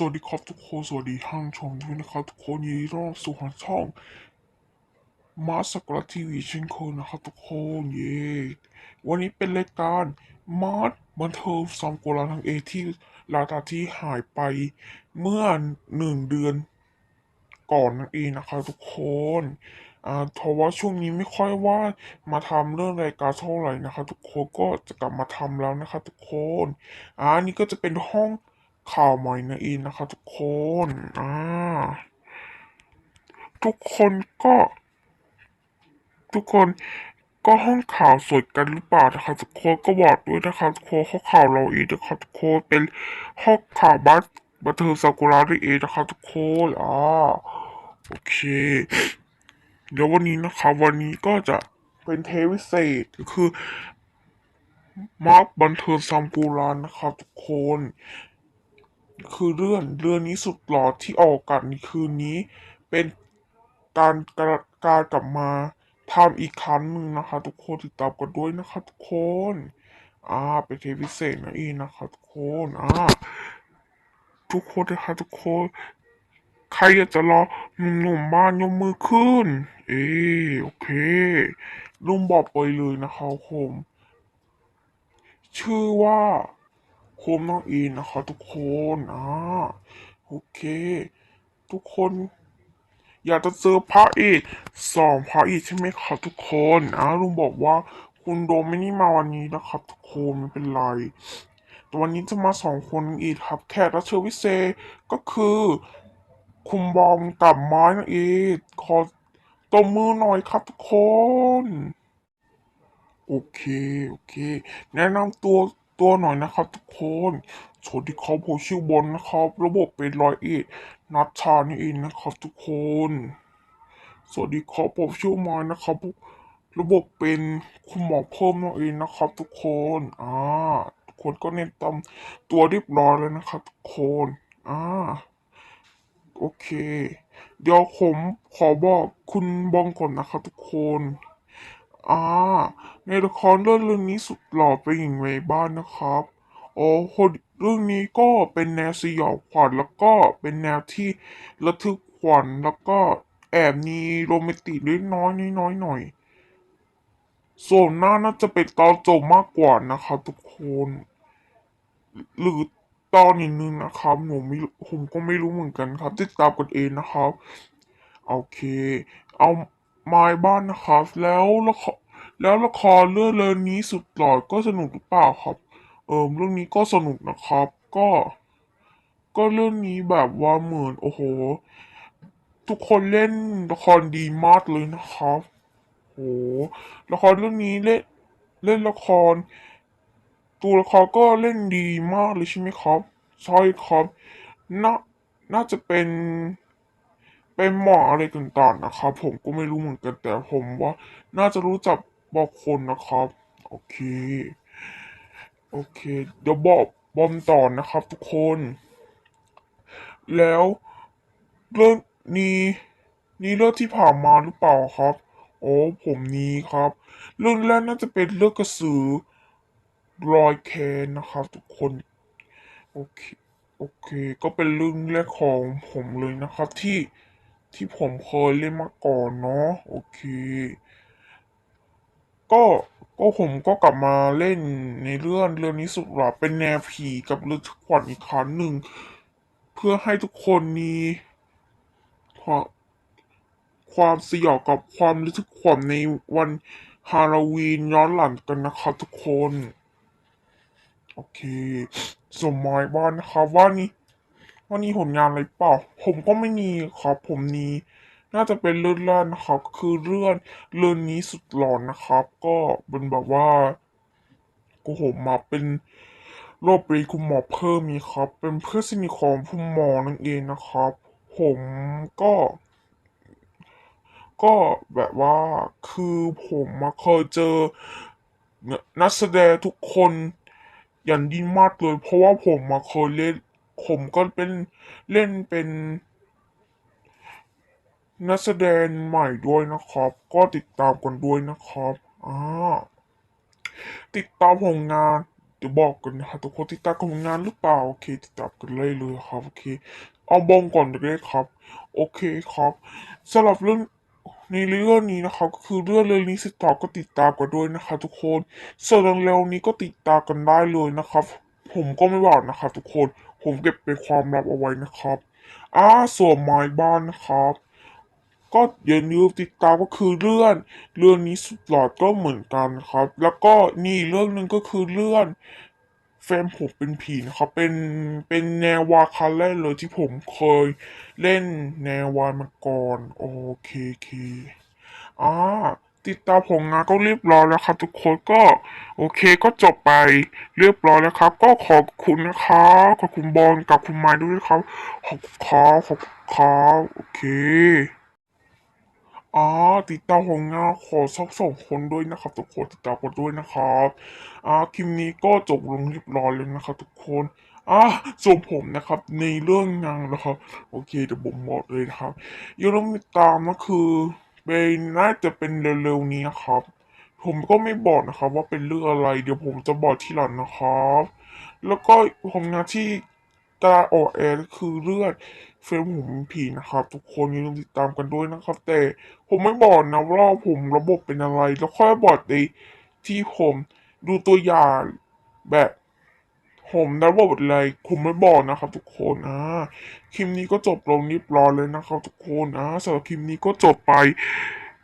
สวัสดีครับทุกคนสวัสดีท่านชมด้วยนะครับทุกคนยินดีต้อนรับสู่ทางช่องมาสกรทีวีเช่นเคยนะครับทุกคนเย่วันนี้เป็นรายการมาร์บันเทิงซอมโกลาทางเอที่ลาตาที่หายไปเมื่อหนึ่งเดือนก่อนนั่นเองนะครับทุกคนอ่าเพราะว่าช่วงนี้ไม่ค่อยว่ามาทำเรื่องรายการเท่าไหร่นะครับทุกคนก็จะกลับมาทำแล้วนะครับทุกคนอ่านี่ก็จะเป็นห้อง ข่าวใหม่นั่นองนนะครับทุกคนอ่าทุกคนก็ ทุกคนก็ห้องข่าวสดกันหรือเปล่านะครับทุกคนก็บอกด้วยนะครับทุกคนห้องข่าวเราเองนะครับทุกคนเป็นห้องข่าวบ้านบันเทิงซากุระนั่เองนะครับทุกคนอ่าโอเค เดี๋ยววันนี้นะครับวันนี้ก็จะเป็นเทปพิเศษก็คือมาร์คบันเทิงซากุระนะครับทุกคน คือเรื่องเรื่องนี้สุดหล่อที่ออกกาศในคืนนี้ เป็นการการการกลับมาทำอีกครั้งหนึ่งนะคะ ทุกคนติดตามกันด้วยนะคะทุกคนอ่าเป็นเทปพิเศษนะอีนะคะทุกคนอ่าทุกคนนะคะทุกคนใครอยากจะรอหนุ่มๆบ้านยกมือขึ้น เออโอเคลุงบอกไปเลยนะครับผม ชื่อว่า โคมน้องอีนนะคะทุกคนอ่าโอเค ทุกคน อยากจะเจอพระอีกสองพระอีกใช่ไหมครับทุกคนอ่าลุงบอกว่าคุณโดมไม่นี่มาวันนี้นะครับ ทุกคนไม่เป็นไรแต่วันนี้จะมาสองคนอีกครับแขกรับเชิญพิเศษก็คือ คุณบอมกับไม้นั่นเองขอตบมือหน่อยครับทุกคน โอเค โอเค แนะนำตัว ตัวหน่อยนะครับทุกคนสวัสดีครับผมชื่อบอลนะครับ ระบบเป็นรอยเอ็ดนัดชานี่เองนะครับ ทุกคน สวัสดีครับผมชื่อไม้นะครับ ระบบเป็นคุณหมอเพิ่มนั่นเองนะครับ ทุกคนอ่าทุกคนก็เน้นตามตัวเรียบร้อยแล้วนะครับ ทุกคนอ่าโอเค เดี๋ยวผมขอบอกคุณบองก่อนนะครับ ทุกคน อ่า ในละครเรื่องเรื่องนี้สุดหล่อเป็นหญิงไว้บ้านนะครับ โอ้คนเรื่องนี้ก็เป็นแนวสยองขวัญแล้วก็เป็นแนวที่ระทึกขวัญแล้วก็แอบมีโรแมนติกเล็กน้อยน้อยๆหน่อย ส่วนหน้าน่าจะเป็นตอนจบมากกว่านะครับทุกคน หรือตอนอีกนึงนะครับหนูไม่ผมก็ไม่รู้เหมือนกันครับ ติดตามกันเองนะครับ โอเค เอา ไม้บ้านนะครับ แล้วละครแล้วละครเรื่องเรื่องนี้สุดหล่อก็สนุกหรือเปล่าครับ เออเรื่องนี้ก็สนุกนะครับ ก็ ก็เรื่องนี้แบบว่าเหมือนโอ้โห ทุกคนเล่นละครดีมากเลยนะครับโหละครเรื่องนี้เล่นเล่นละคร ตัวละครก็เล่นดีมากเลยใช่ไหมครับใช่ครับน่าน่าจะเป็น เป็นหมออะไรต่างๆนะครับ ผมก็ไม่รู้เหมือนกันแต่ผมว่า น่าจะรู้จักบอกคนนะครับ โอเค โอเค เดี๋ยวบอกบอมต่อนะครับ ทุกคน แล้วเรื่องนี้นี่เรื่องที่ผ่านมาหรือเปล่าครับ โอ้ผมนี้ครับ เรื่องแรกน่าจะเป็นเรื่องกระสือรอยแคนนะครับ ทุกคนโอเคโอเค ก็เป็นเรื่องแรกของผมเลยนะครับที่ ที่ผมเคยเล่นมาก่อนเนาะโอเค ก็ก็ผมก็กลับมาเล่นในเรื่องเรื่องนี้สุดหล่อเป็นแนวผีกับเรื่องขวัญอีกครั้งหนึ่ง เพื่อให้ทุกคนมีความความสยองกับความรู้สึกขวัญในวันฮาโลวีนย้อนหลังกันนะครับทุกคน โอเค สมมายบ้านนะครับว่านี่ ว่านี่ผลงานอะไรเปล่าผมก็ไม่มีครับผมนี้ น่าจะเป็นเรื่องแรกนะครับ คือเรื่องเรื่องนี้สุดหลอนนะครับ ก็เป็นแบบว่ากูผมมาเป็นโรคปรีคุณหมอเพิ่มมีครับ เป็นเพื่อนสนิทของคุณหมอนั่นเองนะครับ ผมก็ ก็แบบว่าคือผมมาเคยเจอนักแสดงทุกคนอย่างดีมากเลย เพราะว่าผมมาเคยเล่น ผมก็เป็นเล่นเป็นนักแสดงใหม่ด้วยนะครับ ก็ติดตามกันด้วยนะครับอ่าติดตามผลงานเดี๋ยวบอกกันนะครับทุกคนติดตามผลงานหรือเปล่าโอเค ติดตามกันเลยเลยครับโอเค เอาบองก่อนเลยครับ โอเคครับสำหรับเรื่องในเรื่องนี้นะครับก็คือเรื่องเรื่องนี้สตอก็ติดตามกันด้วยนะคะทุกคนส่วนเร็วนี้ก็ติดตามกันได้เลยนะครับ ผมก็ไม่บอกนะครับทุกคน ผมเก็บเป็นความลับเอาไว้นะครับอ่าส่วนไม้บ้านนะครับก็อย่าลืมติดตามก็คือเรื่องเรื่องนี้สุดหลอดก็เหมือนกันครับ แล้วก็นี่เรื่องหนึ่งก็คือเรื่องแฟนผมเป็นผีนะครับเป็นเป็นแนววาคาเล่นเลยที่ผมเคยเล่นแนววายมาก่อน โอเคเคอ่า ติดตามผลงานก็เรียบร้อยแล้วครับ ทุกคนก็โอเคก็จบไปเรียบร้อยแล้วครับ ก็ขอบคุณนะครับขอบคุณบอลกับคุณไม้ด้วยนะครับขอบคุณครับขอบคุณครับโอเคอ๋อติดตามของานขอสักสองคนด้วยนะครับ ทุกคนติดตามกันด้วยนะครับอ่าคลิปนี้ก็จบลงเรียบร้อยแล้วนะครับ ทุกคนอ่าส่วนผมนะครับในเรื่องงานนะครับ โอเคเดี๋ยวผมบอกเลยนะครับอย่าลืมติดตามนะคือ เป็นน่าจะเป็นเร็วๆนี้ครับ ผมก็ไม่บอกนะครับว่าเป็นเรื่องอะไร เดี๋ยวผมจะบอกทีหลังนะครับ แล้วก็ผลงานที่ตาออกแอร์คือเลือดเฟรมผมเป็นผีนะครับ ทุกคนอย่าลืมติดตามกันด้วยนะครับ แต่ผมไม่บอกนะว่าผมระบบเป็นอะไร แล้วค่อยบอกในที่ผมดูตัวอย่างแบบ ผมระบบอะไรผมไม่บอกนะครับทุกคนอ่าคลิปนี้ก็จบลงเรียบร้อยเลยนะครับทุกคนอ่าสำหรับคลิปนี้ก็จบไป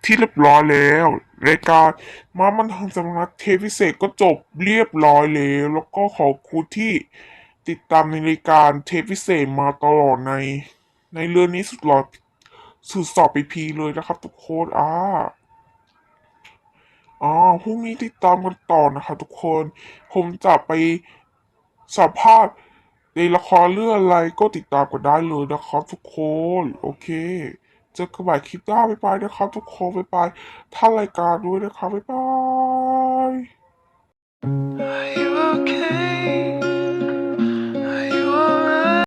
ที่เรียบร้อยแล้วรายการมามันทางสำนักเทพิเศษก็จบเรียบร้อยแล้ว แล้วก็ขอบคุณที่ติดตามในรายการเทพิเศษมาตลอดใน ในเรื่องนี้สุดหลอดสุดสอบไปพีเลยนะครับ ทุกคนอ่าอ๋อพรุ่งนี้ติดตามกันต่อนะครับทุกคน ผมจะไป สัมภาษณ์ในละครเรื่องอะไรก็ติดตามกันได้เลยนะครับทุกคน โอเคเจอกันใหม่คลิปหน้าไปไปนะครับ ทุกคนไปไปท่ารายการด้วยนะครับไปไป